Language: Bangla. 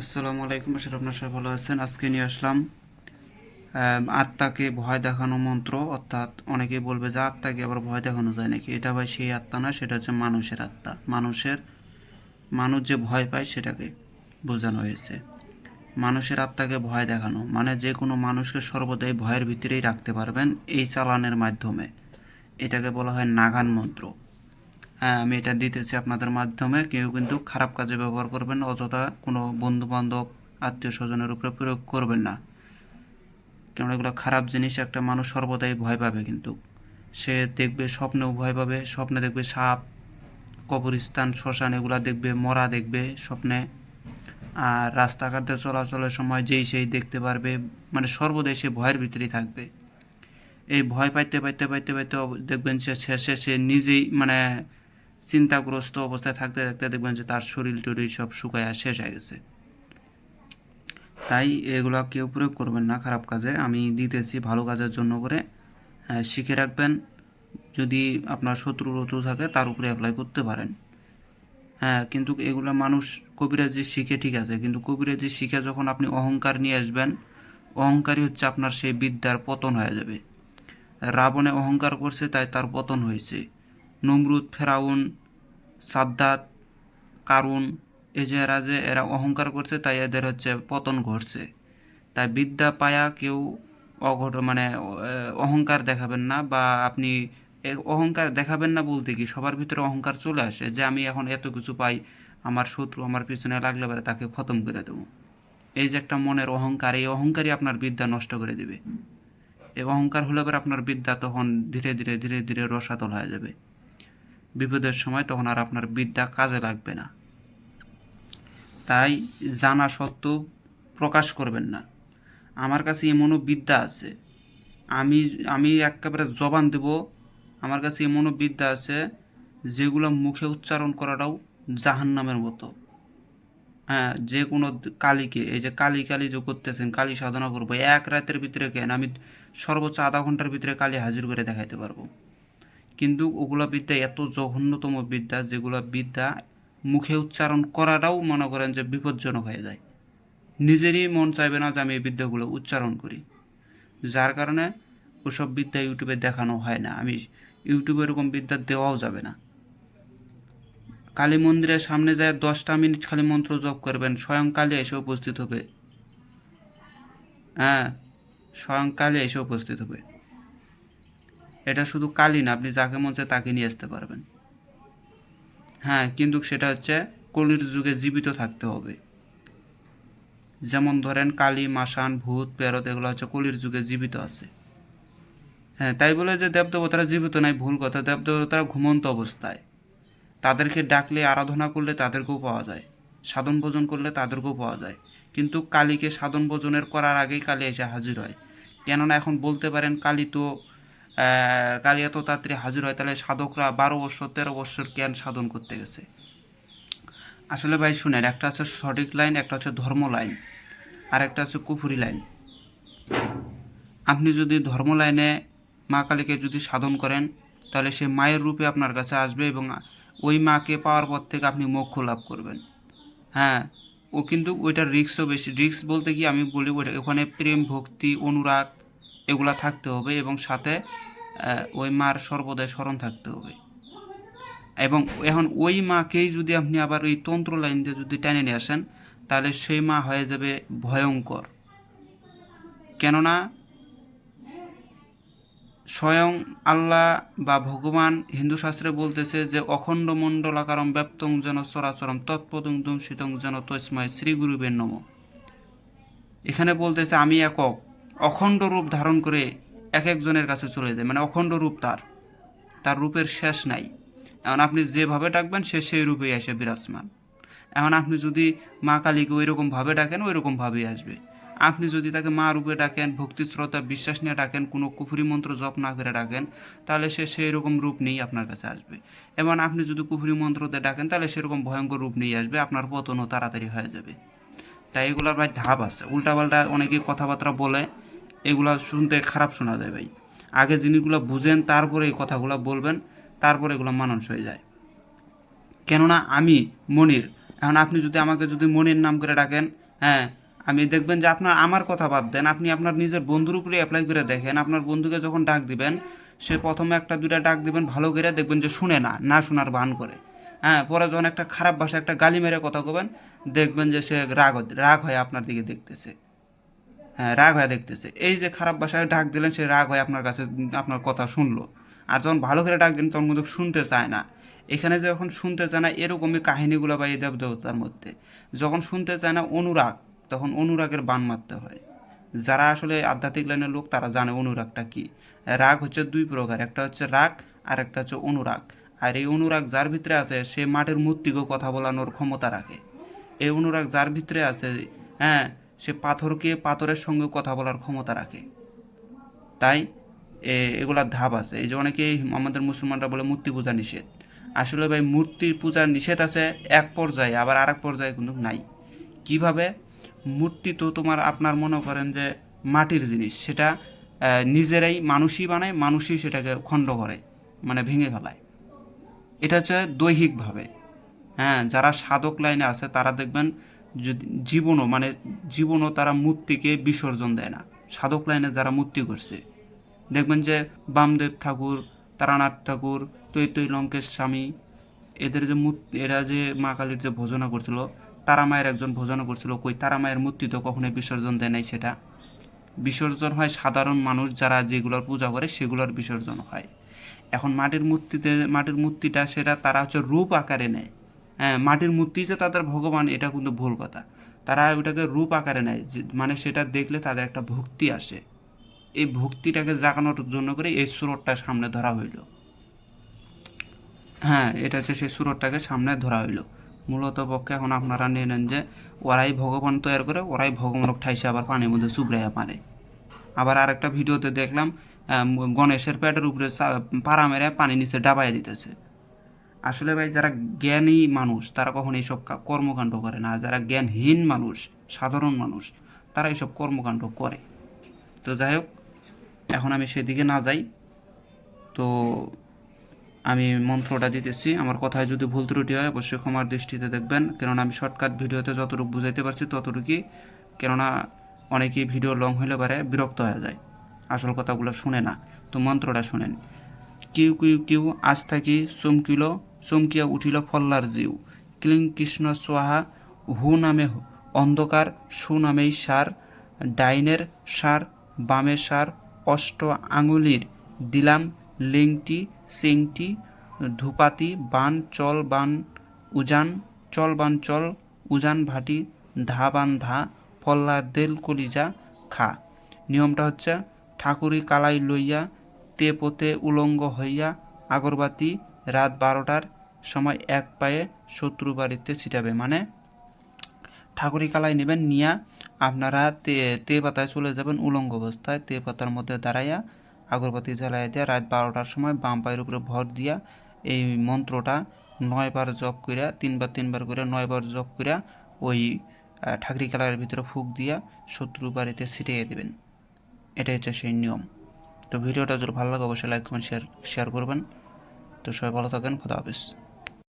আসসালামু আলাইকুম, আশা আপনার সবাই ভালো আছেন। আজকে নিয়ে আসলাম আত্মাকে ভয় দেখানো মন্ত্র। অর্থাৎ অনেকেই বলবে যে আত্মাকে আবার ভয় দেখানো যায় নাকি? এটা ভাই সেই আত্মা না, সেটা হচ্ছে মানুষের আত্মা। মানুষের, মানুষ যে ভয় পায় সেটাকে বোঝানো হয়েছে। মানুষের আত্মাকে ভয় দেখানো মানে যে কোনো মানুষকে সর্বদাই ভয়ের ভিতরেই রাখতে পারবেন এই চালানের মাধ্যমে। এটাকে বলা হয় নাগান মন্ত্র। আমি এটা দিতেছি আপনাদের মাধ্যমে। কেউ কিন্তু খারাপ কাজে ব্যবহার করবেন অযথা কোনো বন্ধু বান্ধব আত্মীয় স্বজনের উপরে প্রয়োগ করবেন না। কেন এগুলো খারাপ জিনিস, একটা মানুষ সর্বদাই ভয় পাবে কিন্তু। সে দেখবে স্বপ্নেও ভয় পাবে, স্বপ্নে দেখবে সাপ, কবরস্থান, শ্মশান, এগুলা দেখবে, মরা দেখবে স্বপ্নে। আর রাস্তাঘাটে চলাচলের সময় যেই সেই দেখতে পারবে মানে সর্বদাই সে ভয়ের ভিতরেই থাকবে। এই ভয় পাইতে পাইতে পাইতে পাইতে, দেখবেন সে শেষে সে নিজেই মানে চিন্তাগ্রস্ত অবস্থায় থাকতে থাকতে দেখবেন যে তার শরীর টরীর সব শুকায় শেষ হয়ে গেছে। তাই এগুলো কেউ প্রয়োগ করবেন না খারাপ কাজে। আমি দিতেছি ভালো কাজের জন্য করে। শিখে রাখবেন। যদি আপনার শত্রু রত্রু থাকে, তার উপরে অ্যাপ্লাই করতে পারেন। হ্যাঁ কিন্তু এগুলো মানুষ কবিরাজি শিখে ঠিক আছে, কিন্তু কবিরাজি শিখে যখন আপনি অহংকার নিয়ে আসবেন, অহংকারই হচ্ছে আপনার সেই বিদ্যার পতন হয়ে যাবে। রাবণে অহংকার করছে, তাই তার পতন হয়েছে। নমরুদ, ফেরাউন, সাদ্দাত, কারুন, এই যে এরা যে এরা অহংকার করছে, তাই এদের হচ্ছে পতন ঘটছে। তাই বিদ্যা পায়া কেউ অঘট মানে অহংকার দেখাবেন না বা আপনি অহংকার দেখাবেন না বলতে কি? সবার ভিতরে অহংকার চলে আসে যে আমি এখন এত কিছু পাই, আমার শত্রু আমার পিছনে লাগলে পরে তাকে খতম করে দেবো। এই যে একটা মনের অহংকার, এই অহংকারই আপনার বিদ্যা নষ্ট করে দেবে। এই অহংকার হলে পরে আপনার বিদ্যা তখন ধীরে ধীরে ধীরে ধীরে রসাতল হয়ে যাবে। বিপদের সময় তখন আর আপনার বিদ্যা কাজে লাগবে না। তাই জানা সত্ত্বেও প্রকাশ করবেন না। আমার কাছে এমনও বিদ্যা আছে। আমি আমি একেবারে জবান দেব, আমার কাছে এমনও বিদ্যা আছে যেগুলো মুখে উচ্চারণ করাটাও জাহান্নামের মতো। হ্যাঁ যে কোনো কালীকে, এই যে কালী কালী যে করতেছেন, কালী সাধনা করব, এক রাতের ভিতরে কেন? আমি সর্বোচ্চ আধা ঘণ্টার ভিতরে কালী হাজির করে দেখাইতে পারব। কিন্তু ওগুলা বিদ্যা এত জঘন্যতম বিদ্যা, যেগুলো বিদ্যা মুখে উচ্চারণ করাটাও মনে করেন যে বিপজ্জনক হয়ে যায়। নিজেরই মন চাইবে না যে আমি এই বিদ্যাগুলো উচ্চারণ করি। যার কারণে ওসব বিদ্যা ইউটিউবে দেখানো হয় না। আমি ইউটিউবে এরকম বিদ্যা দেওয়াও যাবে না। কালী মন্দিরের সামনে যায়, দশটা মিনিট খালি মন্ত্র জপ করবেন স্বয়ং কালী এসে উপস্থিত হবে। হ্যাঁ স্বয়ং কালী এসে উপস্থিত হবে। এটা শুধু কালী না, আপনি যাকে মন চায় তাকে নিয়ে আসতে পারবেন। হ্যাঁ কিন্তু সেটা হচ্ছে কলির যুগে জীবিত থাকতে হবে। যেমন ধরেন কালী মাসান ভূত পেরত এগুলো হচ্ছে কলির যুগে জীবিত আছে। হ্যাঁ তাই বলে যে দেবদেবতারা জীবিত নাই, ভুল কথা। দেবদেবতারা ঘুমন্ত অবস্থায়। তাদেরকে ডাকলে, আরাধনা করলে তাদেরকেও পাওয়া যায়। সাধন ভোজন করলে তাদেরকেও পাওয়া যায়। কিন্তু কালীকে সাধন ভোজনের করার আগেই কালী এসে হাজির হয়। কেননা এখন বলতে পারেন, কালী তো আহ, কালী এত তাড়াতাড়ি হাজির হয় তাহলে সাধকরা বারো বছর তেরো বছর জ্ঞান সাধন করতে গেছে। আসলে ভাই শুনেন একটা হচ্ছে সঠিক লাইন একটা হচ্ছে ধর্ম লাইন আর একটা হচ্ছে কুফুরি লাইন। আপনি যদি ধর্ম লাইনে মা কালীকে যদি সাধন করেন তাহলে সে মায়ের রূপে আপনার কাছে আসবে এবং ওই মাকে পাওয়ার পর থেকে আপনি মোক্ষ লাভ করবেন। হ্যাঁ ও কিন্তু ওইটার রিক্সও বেশি। রিক্স বলতে কি আমি বলি ওইটা ওখানে প্রেম ভক্তি অনুরাগ এগুলা থাকতে হবে এবং সাথে ওই মার সর্বদাই স্মরণ থাকতে হবে। এবং এখন ওই মাকেই যদি আপনি আবার ওই তন্ত্র লাইন দিয়ে যদি টেনে নিয়ে আসেন, তাহলে সেই মা হয়ে যাবে ভয়ঙ্কর। কেননা স্বয়ং আল্লাহ বা ভগবান হিন্দু শাস্ত্রে বলতেছে যে, অখণ্ড মণ্ডলাকারম ব্যাপ্তং যেন চরাচরম তৎপদং দংশিতং যেন তস্ময় শ্রী গুরুবের নম। এখানে বলতেছে, আমি একক। অখণ্ড রূপ ধারণ করে এক একজনের কাছে চলে যায়। মানে অখণ্ড রূপ তার। তার রূপের শেষ নাই। এখন আপনি যেভাবে ডাকবেন, সে সেই রূপেই আসে বিরাজমান। এখন আপনি যদি মা কালীকে ওই রকমভাবে ডাকেন ওই রকমভাবেই আসবে। আপনি যদি তাকে মা রূপে ডাকেন, ভক্তি, শ্রদ্ধা, বিশ্বাস নিয়ে ডাকেন, কোনো কুফুরি মন্ত্র জপ না করে ডাকেন, তাহলে সে সেই রকম রূপ নিয়েই আপনার কাছে আসবে। এবং আপনি যদি কুফুরি মন্ত্রতে ডাকেন, তাহলে সেরকম ভয়ঙ্কর রূপ নিয়ে আসবে, আপনার পতনও তাড়াতাড়ি হয়ে যাবে। তাই এগুলোর ভাই ধাপ আছে। উল্টাপাল্টা অনেকেই কথাবার্তা বলে এগুলা শুনতে খারাপ শোনা যায় ভাই। আগে জিনিসগুলো বুঝেন, তারপরে এই কথাগুলো বলবেন, তারপরে এগুলো মানুষ হয়ে যায়। কেননা আমি মনির। এখন আপনি যদি আমাকে যদি মনির নাম করে ডাকেন হ্যাঁ আমি দেখবেন যে আপনার আমার কথা বাদ দেন, আপনি আপনার নিজের বন্ধুর উপরে অ্যাপ্লাই করে দেখেন, আপনার বন্ধুকে যখন ডাক দিবেন, সে প্রথমে একটা, দুইটা ডাক দিবেন, ভালো করে দেখবেন যে শুনে না না শোনার বান করে। হ্যাঁ পরে যখন একটা খারাপ ভাষা একটা গালি মেরে কথা কবেন, দেখবেন যে সে রাগ রাগ হয় আপনার দিকে দেখতেছে। রাগ হয়ে দেখতেছে। এই যে খারাপ ভাষায় ডাক দিলেন, সে রাগ হয়ে আপনার কাছে আপনার কথা শুনলো। আর যখন ভালো করে ডাক দিলেন, তখন কিন্তু শুনতে চায় না। এখানে যখন শুনতে চায় না, এরকমই কাহিনীগুলো বা এই দেবদেবতার মধ্যে। যখন শুনতে চায় না, অনুরাগ, তখন অনুরাগের বান মারতে হয়। যারা আসলে আধ্যাত্মিক লাইনের লোক, তারা জানে অনুরাগটা কি। রাগ হচ্ছে দুই প্রকার, একটা হচ্ছে রাগ, আর একটা হচ্ছে অনুরাগ। আর এই অনুরাগ যার ভিতরে আছে, সে মাটির মূর্তিকেও কথা বলানোর ক্ষমতা রাখে। এই অনুরাগ যার ভিতরে আছে হ্যাঁ সে পাথরকে পাথরের সঙ্গে কথা বলার ক্ষমতা রাখে। তাই এগুলার ধাপ আছে। এই যে অনেকেই আমাদের মুসলমানরা বলে মূর্তি পূজা নিষেধ। আসলে ভাই মূর্তির পূজার নিষেধ আছে এক পর্যায়ে, আবার আরেক পর্যায়ে কিন্তু নাই। কীভাবে? মূর্তি তো তোমার আপনার মনে করেন যে মাটির জিনিস, সেটা নিজেরাই মানুষই বানায়, মানুষই সেটাকে খণ্ড করে মানে ভেঙে ফেলায়। এটা হচ্ছে দৈহিকভাবে। হ্যাঁ যারা সাধক লাইনে আছে তারা দেখবেন যদি জীবনও মানে জীবনও তারা মূর্তিকে বিসর্জন দেয় না। সাধক লাইনে যারা মূর্তি করছে দেখবেন যে বামদেব ঠাকুর, তারানাথ ঠাকুর, তৈ তৈ লঙ্কেশ স্বামী, এদের যে মূর্তি, এরা যে মা কালীর যে ভোজনা করছিল, তারা মায়ের একজন ভোজনা করছিল, কই তারা মায়ের মূর্তি তো কখনোই বিসর্জন দেয় নাই সেটা। বিসর্জন হয় সাধারণ মানুষ যারা যেগুলোর পূজা করে সেগুলোর বিসর্জন হয়। এখন মাটির মূর্তিতে, মাটির মূর্তিটা সেটা তারা হচ্ছে রূপ আকারে নেয়। হ্যাঁ মাটির মূর্তি যে তাদের ভগবান, এটা কিন্তু ভুল কথা। তারা ওটাকে রূপ আকারে নেয় মানে সেটা দেখলে তাদের একটা ভক্তি আসে। এই ভক্তিটাকে জাগানোর জন্য করে এই সুরটটা সামনে ধরা হইল। হ্যাঁ এটা হচ্ছে সেই সুরটটাকে সামনে ধরা হইল। মূলত পক্ষে এখন আপনারা নিয়ে নেন যে, ওরাই ভগবান তৈরি করে, ওরাই ভগবান ঠাইসে আবার পানির মধ্যে চুবড়াইয়া মারে আবার আরেকটা ভিডিওতে দেখলাম গণেশের পেটের উপরে পাড়া মেরে পানি নিচে ডাবাই দিতেছে। আসলে ভাই, যারা জ্ঞানী মানুষ, তারা কখন এইসব কর্মকাণ্ড করে না। যারা জ্ঞানহীন মানুষ, সাধারণ মানুষ, তারা এইসব কর্মকাণ্ড করে। তো যাই হোক, এখন আমি সেদিকে না যাই। তো আমি মন্ত্রটা দিতেছি। আমার কথায় যদি ভুল ত্রুটি হয়, অবশ্যই ক্ষমার দৃষ্টিতে দেখবেন। কেননা আমি শর্টকাট ভিডিওতে যতটুকু বুঝাইতে পারছি, ততটুকুই। কেননা অনেকেই ভিডিও লং হইলে পারে বিরক্ত হয়ে যায়। আসল কথাগুলো শুনে না। তো মন্ত্রটা শুনেন। কিউ কিউ কিউ, আজ থাকি চমকিল। চমকিয়া উঠিল ফল্লার জিউ। ক্লিং কৃষ্ণ সোহা হু নামে অন্ধকার সু নামেই সার ডাইনের সার বামের সার অষ্ট আঙুলির দিলাম, লিংটি সিংটি ধুপাতি, বান, চল বান, উজান, চল বান, চল, উজান ভাটি, ধা বান ধা ফল্লার দেল কলিজা, খা। নিয়মটা হচ্ছে ঠাকুরি কালাই লইয়া, তে পোতে উলঙ্গ হইয়া, আগরবাতি, রাত বারোটার সময় এক পায়ে শত্রু বাড়িতে ছিটাবে। মানে ঠাকুরি কালাই নেবেন, নিয়া আপনারা তে তে পাতায় চলে যাবেন উলঙ্গ অবস্থায়। তে পাতার মধ্যে দাঁড়াইয়া আগরবাতি জ্বালাই দিয়া রাত বারোটার সময় বাম পায়ের উপরে ভর দিয়া এই মন্ত্রটা নয়বার জপ করিয়া, তিনবার তিনবার করে নয়বার জপ করিয়া ওই ঠাকুরি কালারের ভিতরে ফুক দিয়া শত্রু বাড়িতে ছিটিয়ে দেবেন। এটাই হচ্ছে সেই নিয়ম। তো ভিডিওটা যদি ভালো লাগে, অবশ্যই লাইক কমেন্ট শেয়ার শেয়ার করবেন। তো সবাই ভালো থাকেন, খোদা হাফিজ।